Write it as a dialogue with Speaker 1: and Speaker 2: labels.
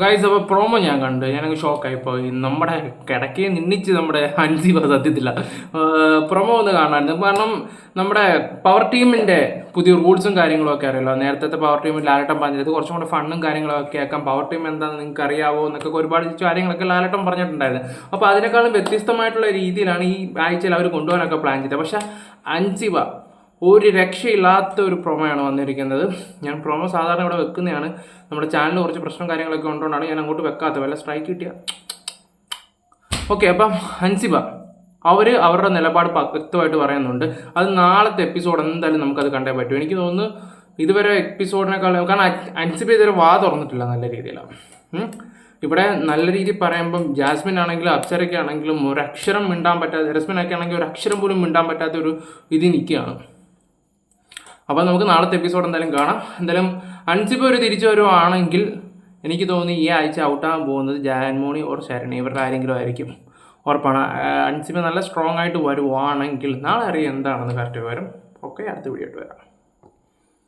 Speaker 1: Guys അപ്പോൾ promo ഞാൻ കണ്ട്. ഞാനങ്ങ് ഷോക്കായി പോയി നമ്മുടെ കിടക്കയെ നിന്നിച്ച് നമ്മുടെ അൻസിബ സത്യത്തില്ല പ്രൊമോ ഒന്ന് കാണാമായിരുന്നു കാരണം നമ്മുടെ പവർ ടീമിന്റെ പുതിയ റൂൾസും കാര്യങ്ങളും ഒക്കെ അറിയാലോ. നേരത്തെ പവർ ടീമിൽ ലാലട്ടം പറഞ്ഞത് കുറച്ചും കൂടെ ഫണ്ണും കാര്യങ്ങളൊക്കെ ആക്കാം. പവർ ടീം എന്താണെന്ന് നിങ്ങൾക്ക് അറിയാവോ എന്നൊക്കെ ഒരുപാട് കാര്യങ്ങളൊക്കെ ലാലട്ടം പറഞ്ഞിട്ടുണ്ടായിരുന്നു. അപ്പോൾ അതിനേക്കാളും വ്യത്യസ്തമായിട്ടുള്ള രീതിയിലാണ് ഈ ആഴ്ചയിൽ അവർ കൊണ്ടുപോകാനൊക്കെ പ്ലാൻ ചെയ്തത്. പക്ഷേ അൻസിബ ഒരു രക്ഷയില്ലാത്ത ഒരു പ്രൊമോയാണ് വന്നിരിക്കുന്നത്. ഞാൻ പ്രൊമോ സാധാരണ ഇവിടെ വെക്കുന്നതാണ്. നമ്മുടെ ചാനലിൽ കുറച്ച് പ്രശ്നം കാര്യങ്ങളൊക്കെ ഉണ്ടോണ്ടാണ് ഞാൻ അങ്ങോട്ട് വെക്കാത്തത്. വല്ല സ്ട്രൈക്ക് കിട്ടിയ? ഓക്കെ അപ്പം ഹൻസിബ അവർ അവരുടെ നിലപാട് വ്യക്തമായിട്ട് പറയുന്നുണ്ട്. അത് നാളത്തെ എപ്പിസോഡ് എന്തായാലും നമുക്കത് കണ്ടേ പറ്റും. എനിക്ക് തോന്നുന്നു ഇതുവരെ എപ്പിസോഡിനേക്കാൾ കാരണം അൻസിബ ഇതുവരെ വാ തുറന്നിട്ടില്ല നല്ല രീതിയിലാണ് ഇവിടെ നല്ല രീതിയിൽ പറയുമ്പം ജാസ്മിൻ ആണെങ്കിലും അപ്സരയ്ക്ക് ആണെങ്കിലും ഒരു അക്ഷരം മിണ്ടാൻ പറ്റാത്ത രസ്മിനൊക്കെ ആണെങ്കിൽ ഒരു അക്ഷരം പോലും മിണ്ടാൻ പറ്റാത്ത ഒരു ഇത് നിൽക്കുകയാണ്. അപ്പോൾ നമുക്ക് നാളത്തെ എപ്പിസോഡ് എന്തായാലും കാണാം. എന്തായാലും അൻസിബ ഒരു തിരിച്ചു വരുവാണെങ്കിൽ എനിക്ക് തോന്നി ഈ ആഴ്ച ഔട്ടാകാൻ പോകുന്നത് ജാൻമോണി ഓർ ശരണി ഇവരുടെ ആരെങ്കിലും ആയിരിക്കും. ഉറപ്പാണ്. അൺസിപ്പ് നല്ല സ്ട്രോങ് ആയിട്ട് വരുവാണെങ്കിൽ നാളെ അറിയാം എന്താണെന്ന് കറക്റ്റ് വരും ഓക്കെ അടുത്ത വീഡിയോ ആയിട്ട് വരാം.